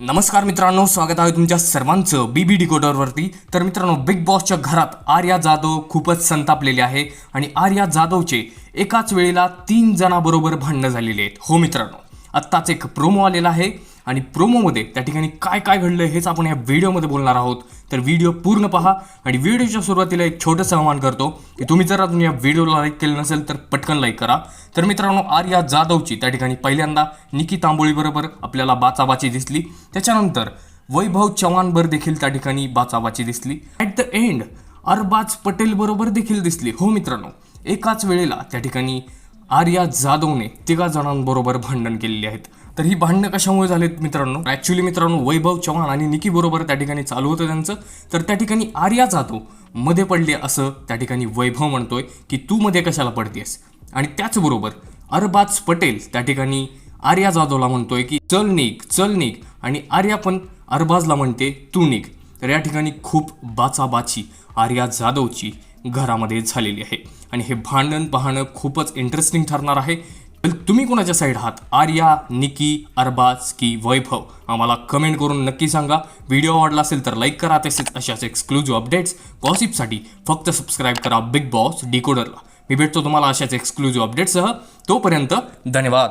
नमस्कार मित्रांनो स्वागत आहे तुमच्या सर्वांचं बी बी डिकोडरवरती तर मित्रांनो बिग बॉसच्या घरात आर्या जाधव खूपच संतापलेले आहे आणि आर्या जाधवचे एकाच वेळेला तीन जणाबरोबर भांडणं झालेले आहेत. हो मित्रांनो आत्ताच एक प्रोमो आलेला आहे. आणि प्रोमोमध्ये त्या ठिकाणी काय काय घडलं हेच आपण या व्हिडिओमध्ये बोलणार आहोत. तर व्हिडिओ पूर्ण पहा आणि व्हिडिओच्या सुरुवातीला एक छोटंसं आव्हान करतो की तुम्ही जर अजून या व्हिडिओला लाईक केलं नसेल तर पटकन लाईक करा. तर मित्रांनो आर्या जाधवची त्या ठिकाणी पहिल्यांदा निकी तांबोळीबरोबर आपल्याला बाचाबाची दिसली. त्याच्यानंतर वैभव चव्हाणबर देखील त्या ठिकाणी बाचाबाची दिसली. At the end Arbaz Patel बरोबर देखील दिसली. हो मित्रांनो एकाच वेळेला त्या ठिकाणी आर्या जाधवने तिघा जणांबरोबर भांडण केलेली आहेत. तर ही भांडणं कशामुळे झालेत मित्रांनो? ॲक्च्युली मित्रांनो वैभव चव्हाण आणि निकी बरोबर त्या ठिकाणी चालू होतं त्यांचं. तर त्या ठिकाणी आर्या जाधवमध्ये पडले असं त्या ठिकाणी वैभव म्हणतोय की तू मध्ये कशाला पडतेस? आणि त्याचबरोबर अरबाज पटेल त्या ठिकाणी आर्या जाधवला म्हणतोय की चल निघ चल निघ. आणि आर्या पण अरबाजला म्हणते तू निघ. तर या ठिकाणी खूप बाचाबाची आर्या जाधवची घरामध्ये झालेली आहे. आणि हे भांडण पाहणं खूपच इंटरेस्टिंग ठरणार आहे. तुम्ही कोणाच्या साईड आहात? आर्या निकी अरबाज की वैभव? आम्हाला कमेंट करून नक्की सांगा. व्हिडिओ आवडला असेल तर लाईक करा. तसेच अशाच एक्सक्लुझिव्ह अपडेट्स गॉसिपसाठी फक्त सबस्क्राईब करा बिग बॉस डिकोडरला मी भेटतो तुम्हाला अशाच एक्सक्लुझिव्ह अपडेट्ससह तोपर्यंत धन्यवाद.